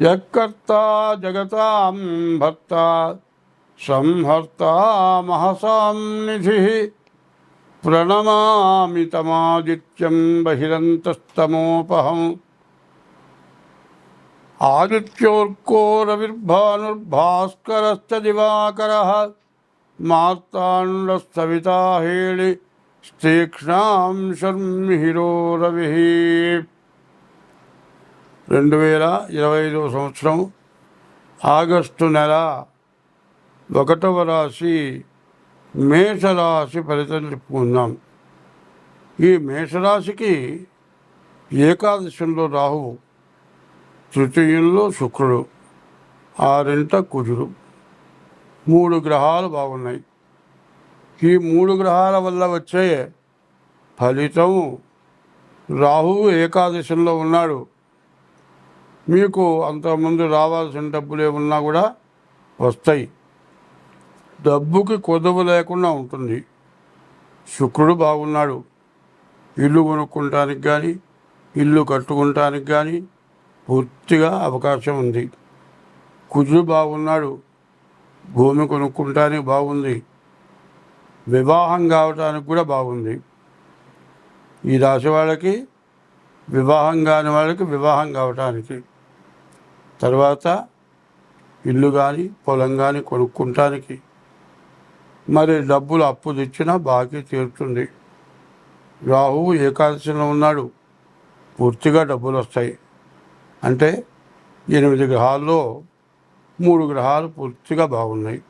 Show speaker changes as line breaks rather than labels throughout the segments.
यकर्ता जगतां भर्ता, संहर्ता महसां निधिः। प्रणमामि तमादित्यं बहिरन्तस्तमोपहम् आदित्योर्को रविर्भानुर्भास्करश्च दिवाकर। मार्ताण्डस्तविता हेळि स्तीक्ष्णां शर्मिहिरो रविः రెండు వేల ఇరవై ఐదవ సంవత్సరం ఆగస్టు నెల ఒకటవ రాశి మేషరాశి ఫలితం చెప్పుకుందాం. ఈ మేషరాశికి ఏకాదశంలో రాహువు తృతీయంలో శుక్రుడు ఆరింట కుజుడు మూడు గ్రహాలు బాగున్నాయి. ఈ మూడు గ్రహాల వల్ల వచ్చే ఫలితం రాహువు ఏకాదశంలో ఉన్నాడు. మీకు అంతకుముందు రావాల్సిన డబ్బులు ఏమున్నా కూడా వస్తాయి. డబ్బుకి కొదవ లేకుండా ఉంటుంది. శుక్రుడు బాగున్నాడు. ఇల్లు కొనుక్కుంటానికి కానీ ఇల్లు కట్టుకుంటానికి కానీ పూర్తిగా అవకాశం ఉంది. కుజుడు బాగున్నాడు. భూమి కొనుక్కుంటానికి బాగుంది. వివాహం కావటానికి కూడా బాగుంది. ఈ రాశి వాళ్ళకి వివాహం కాని వాళ్ళకి వివాహం కావటానికి. తర్వాత ఇల్లు కానీ పొలం కానీ కొనుక్కుంటానికి. మరి డబ్బులు అప్పు తెచ్చినా బాకీ తీరుతుంది. రాహువు ఏకాదశిలో ఉన్నాడు. పూర్తిగా డబ్బులు వస్తాయి. అంటే ఎనిమిది గ్రహాల్లో మూడు గ్రహాలు పూర్తిగా బాగున్నాయి.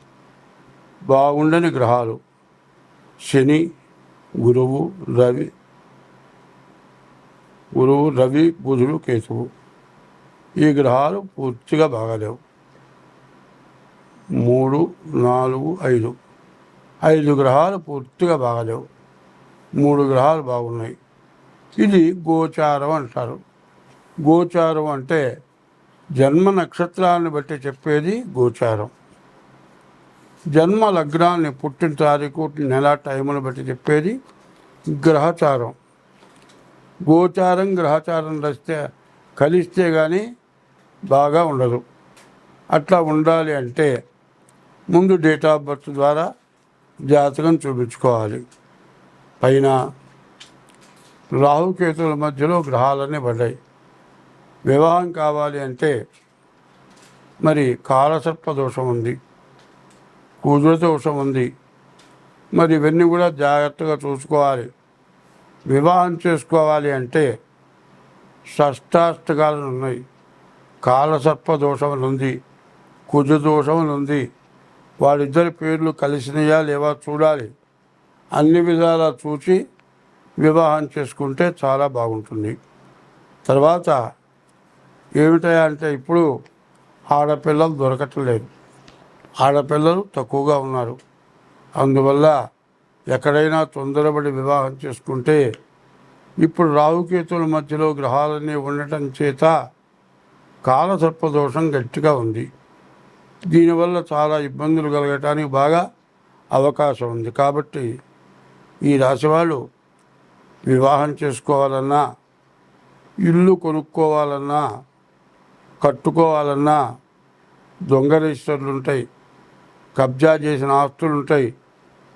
బాగుండని గ్రహాలు శని గురువు రవి. గురువు రవి బుధుడు కేతువు. ఈ గ్రహాలు పూర్తిగా బాగాలేవు. మూడు నాలుగు ఐదు. ఐదు గ్రహాలు పూర్తిగా బాగాలేవు. మూడు గ్రహాలు బాగున్నాయి. ఇది గోచారం అంటారు. గోచారం అంటే జన్మ నక్షత్రాలను బట్టి చెప్పేది గోచారం. జన్మ లగ్నాన్ని పుట్టిన తారీఖు నెల టైమును బట్టి చెప్పేది గ్రహచారం. గోచారం గ్రహచారం రస్తే కలిస్తే కానీ బాగా ఉండదు. అట్లా ఉండాలి అంటే ముందు డేట్ ఆఫ్ బర్త్ ద్వారా జాతకం చూపించుకోవాలి. పైన రాహుకేతుల మధ్యలో గ్రహాలన్నీ పడ్డాయి. వివాహం కావాలి అంటే మరి కాలసర్ప దోషం ఉంది. కుదుర దోషం ఉంది. మరి ఇవన్నీ కూడా జాగ్రత్తగా చూసుకోవాలి. వివాహం చేసుకోవాలి అంటే షష్టాష్టకాలు ఉన్నాయి. కాలసర్ప దోషం ఉంది కుజ దోషం ఉంది వాళ్ళిద్దరి పేర్లు కలిసినయా లేవా చూడాలి. అన్ని విధాలా చూసి వివాహం చేసుకుంటే చాలా బాగుంటుంది. తర్వాత ఏమిటయా అంటే ఇప్పుడు ఆడపిల్లలు దొరకట్లేదు. ఆడపిల్లలు తక్కువగా ఉన్నారు. అందువల్ల ఎక్కడైనా తొందరపడి వివాహం చేసుకుంటే ఇప్పుడు రావుకేతుల మధ్యలో గ్రహాలన్నీ ఉండటం చేత కాలసర్పదోషం గట్టిగా ఉంది. దీనివల్ల చాలా ఇబ్బందులు కలగటానికి బాగా అవకాశం ఉంది. కాబట్టి ఈ రాశి వాళ్ళు వివాహం చేసుకోవాలన్నా ఇల్లు కొనుక్కోవాలన్నా కట్టుకోవాలన్నా దొంగ రిజిస్టర్లు ఉంటాయి కబ్జా చేసిన ఆస్తులు ఉంటాయి.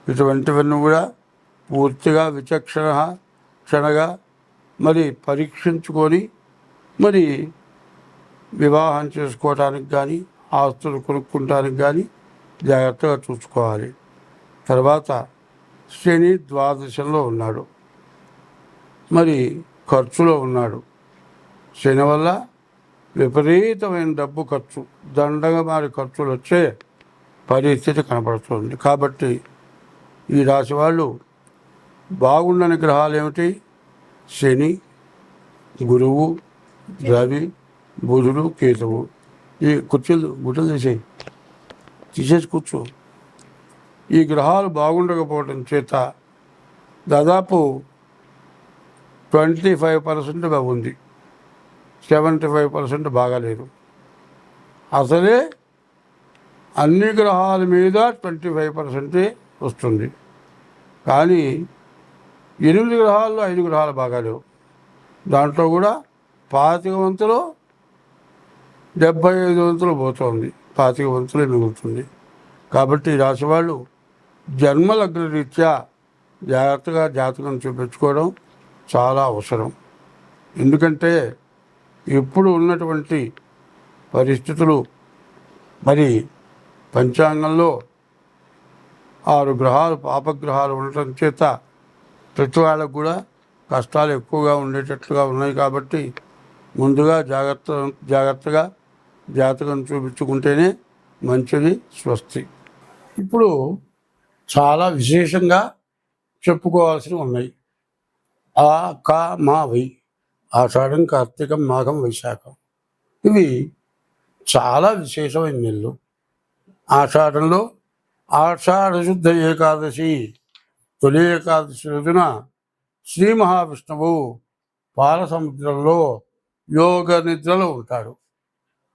ఇటువంటివన్నీ కూడా పూర్తిగా విచక్షణ క్షణగా మరి పరీక్షించుకొని మరి వివాహం చేసుకోవటానికి కానీ ఆస్తులు కొనుక్కుంటానికి కానీ జాగ్రత్తగా చూసుకోవాలి. తర్వాత శని ద్వాదశంలో ఉన్నాడు. మరి ఖర్చులో ఉన్నాడు. శని వల్ల విపరీతమైన డబ్బు ఖర్చు దండగా మారి ఖర్చులు వచ్చే పరిస్థితి కనపడుతుంది కాబట్టి ఈ రాశి వాళ్ళు బాగుండని గ్రహాలు ఏమిటి? శని గురువు రవి బుధుడు కేతువు. ఈ కుర్చీలు గుట్టలు తీసేయి. తీసేసి కూర్చో. ఈ గ్రహాలు బాగుండకపోవడం చేత దాదాపు ట్వంటీ ఫైవ్ పర్సెంట్ బాగుంది సెవెంటీ ఫైవ్ పర్సెంట్ బాగాలేదు. అసలే అన్ని గ్రహాల మీద ట్వంటీ ఫైవ్ పర్సెంటే వస్తుంది. కానీ ఎనిమిది గ్రహాల్లో ఐదు గ్రహాలు బాగాలేవు. దాంట్లో కూడా పాతిక వంతులో డెబ్బై ఐదు వంతులు పోతుంది. పాతిక వంతులే మిగులుతుంది. కాబట్టి ఈ రాశి వాళ్ళు జన్మలగ్న రీత్యా జాగ్రత్తగా జాతకం చూపించుకోవడం చాలా అవసరం. ఎందుకంటే ఇప్పుడు ఉన్నటువంటి పరిస్థితులు మరి పంచాంగంలో ఆరు గ్రహాలు పాపగ్రహాలు ఉండటం చేత ప్రతి వాళ్ళకు కూడా కష్టాలు ఎక్కువగా ఉండేటట్లుగా ఉన్నాయి కాబట్టి ముందుగా జాగ్రత్త జాగ్రత్తగా జాతకం చూపించుకుంటేనే మంచిది స్వస్తి. ఇప్పుడు చాలా విశేషంగా చెప్పుకోవాల్సినవి ఉన్నాయి. ఆ కా మా వై ఆషాఢం కార్తీకం మాఘం వైశాఖం. ఇవి చాలా విశేషమైన నెలలు. ఆషాఢంలో ఆషాఢశుద్ధ ఏకాదశి తొలి ఏకాదశి రోజున శ్రీ మహావిష్ణువు పాలసముద్రంలో యోగ నిద్రలో ఉంటాడు.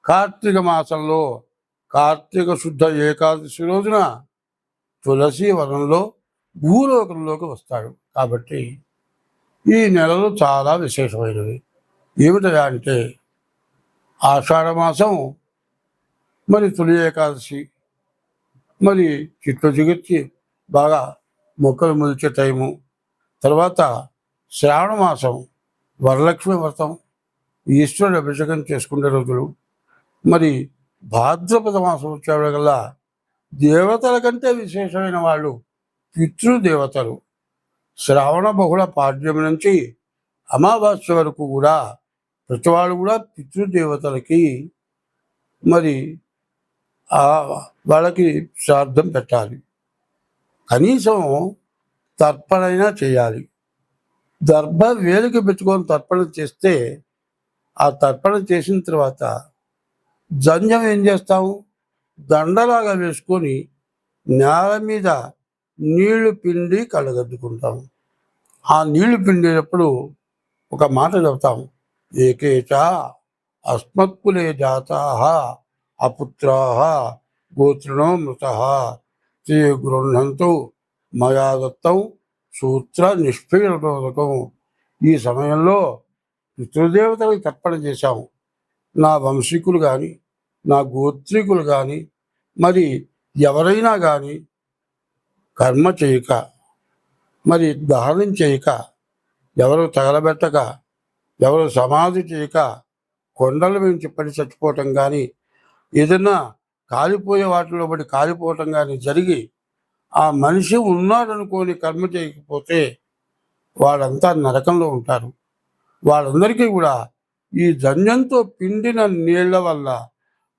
కార్తీక మాసంలో కార్తీక శుద్ధ ఏకాదశి రోజున తులసి వనంలో భూలోకంలోకి వస్తాడు. కాబట్టి ఈ నెలలు చాలా విశేషమైనవి ఏమిటా అంటే ఆషాఢ మాసం మరి తొలి ఏకాదశి మరి చిట్లు జిగుర్చి బాగా మొక్కలు మొలిచే టైము తర్వాత శ్రావణ మాసం వరలక్ష్మి వ్రతం ఈశ్వరుడు అభిషేకం చేసుకునే రోజులు మరి భాద్రపద మాసం వచ్చేవాళ్ళకల్లా దేవతల కంటే విశేషమైన వాళ్ళు పితృదేవతలు. శ్రావణ బహుళ పాడ్యం నుంచి అమావాస్య వరకు కూడా ప్రతి వాళ్ళు కూడా పితృదేవతలకి మరి ఆ వాళ్ళకి శ్రాద్ధం పెట్టాలి. కనీసం తర్పణైనా చేయాలి. దర్భ వేలికి పెట్టుకొని తర్పణ చేస్తే ఆ తర్పణ చేసిన తర్వాత జంజం ఏం చేస్తాము దండలాగా వేసుకొని నేల మీద నీళ్ళు పిండి కళ్ళగద్దుకుంటాము ఆ నీళ్ళు పిండేటప్పుడు ఒక మాట చెబుతాము ఏకేచ అస్మత్కులే జాతా అపుత్రా గోత్రిణో మృత. తే గృహంతో మయా దత్తం సూత్ర నిష్పీడనోదకం ఈ సమయంలో పితృదేవతలకు తర్పణ చేశాము నా వంశీకులు కానీ నా గోత్రికులు కానీ మరి ఎవరైనా కానీ కర్మ చేయక మరి దహనం చేయక ఎవరు తగలబెట్టక ఎవరు సమాధి చేయక కొండల నుంచి పడి చచ్చిపోవటం కానీ ఏదైనా కాలిపోయే వాటిలో పడి కాలిపోవటం కానీ జరిగి ఆ మనిషి ఉన్నాడనుకోని కర్మ చేయకపోతే వాళ్ళంతా నరకంలో ఉంటారు. వాళ్ళందరికీ కూడా ఈ జన్యంతో పిండిన నీళ్ళ వల్ల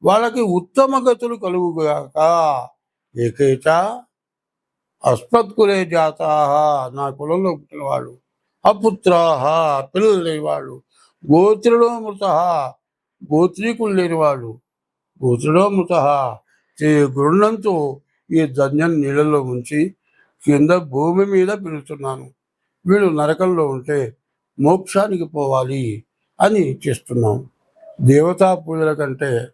వాళ్ళకి ఉత్తమ గతులు కలుగుగాక. ఏకైక అస్మత్కులే జాతా నా కులంలో పుట్టిన వాళ్ళు. అపుత్రాహ పిల్లలు లేని వాళ్ళు. మృత గోత్రీకులు లేని వాళ్ళు. గోత్రులో మృత గృహంతో ఈ ధన్యం నీళ్ళలో ఉంచి కింద భూమి మీద పిలుస్తున్నాను. వీళ్ళు నరకంలో ఉంటే మోక్షానికి పోవాలి. అని చేస్తున్నాం. దేవతా పూజల కంటే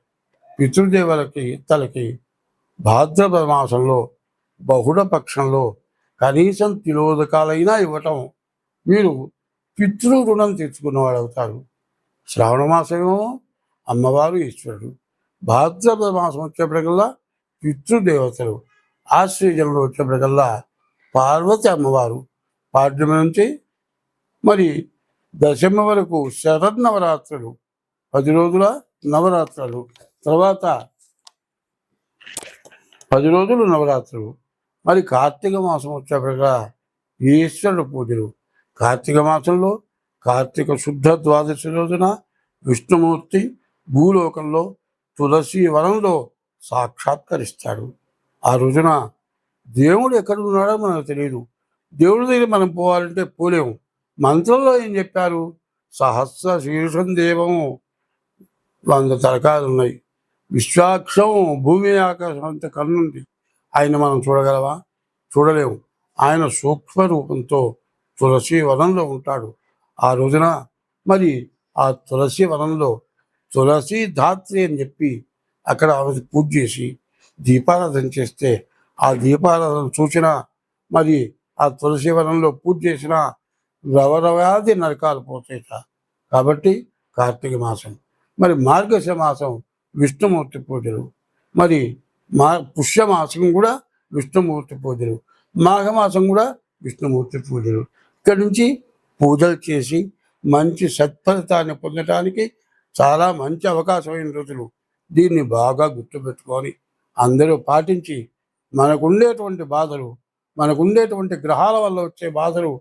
పితృదేవులకి తలకి భాద్రపద మాసంలో బహుళ పక్షంలో కనీసం తిలోదకాలైనా ఇవ్వటం మీరు పితృ రుణం తెచ్చుకున్నవాడు అవుతారు. శ్రావణ మాసమేమో అమ్మవారు ఈశ్వరుడు. భాద్రపద మాసం వచ్చేప్పటికల్లా పితృదేవతలు. ఆశ్రయంలో వచ్చేప్పటికల్లా పార్వతి అమ్మవారు పాడ్యమి నుంచి మరి దశమ వరకు శరన్నవరాత్రులు పది రోజుల నవరాత్రులు తర్వాత పది రోజులు నవరాత్రులు. మరి కార్తీక మాసం వచ్చేప్పటిగా ఈశ్వరుడు పూజలు. కార్తీక మాసంలో కార్తీక శుద్ధ ద్వాదశి రోజున విష్ణుమూర్తి భూలోకంలో తులసి వనంలో సాక్షాత్కరిస్తాడు. ఆ రోజున దేవుడు ఎక్కడ ఉన్నాడో మనకు తెలియదు దేవుడి దగ్గర మనం పోవాలంటే పోలేము. మంత్రంలో ఏం చెప్పారు? సహస్ర శీర్షం దేవము. వంద తరకాలు ఉన్నాయి. విశ్వాక్షం భూమి ఆకాశం అంత కన్నుంది ఆయన మనం చూడగలవా? చూడలేము. ఆయన సూక్ష్మ రూపంతో తులసి వనంలో ఉంటాడు. ఆ రోజున మరి ఆ తులసి వనంలో తులసి ధాత్రి అని చెప్పి అక్కడ ఆమె పూజ చేసి దీపారాధన చేస్తే ఆ దీపారాధన సూచన మరి ఆ తులసి వనంలో పూజ చేసిన రవరవాది నరకాలు పోతాయిట. కాబట్టి కార్తీక మాసం. మరి మార్గశ మాసం విష్ణుమూర్తి పూజలు. మరి మా పుష్యమాసం కూడా విష్ణుమూర్తి పూజలు. మాఘమాసం కూడా విష్ణుమూర్తి పూజలు. ఇక్కడి నుంచి పూజలు చేసి మంచి సత్ఫలితాన్ని పొందటానికి చాలా మంచి అవకాశమైన రోజులు. దీన్ని బాగా గుర్తుపెట్టుకొని అందరూ పాటించి మనకుండేటువంటి బాధలు మనకుండేటువంటి గ్రహాల వల్ల వచ్చే బాధలు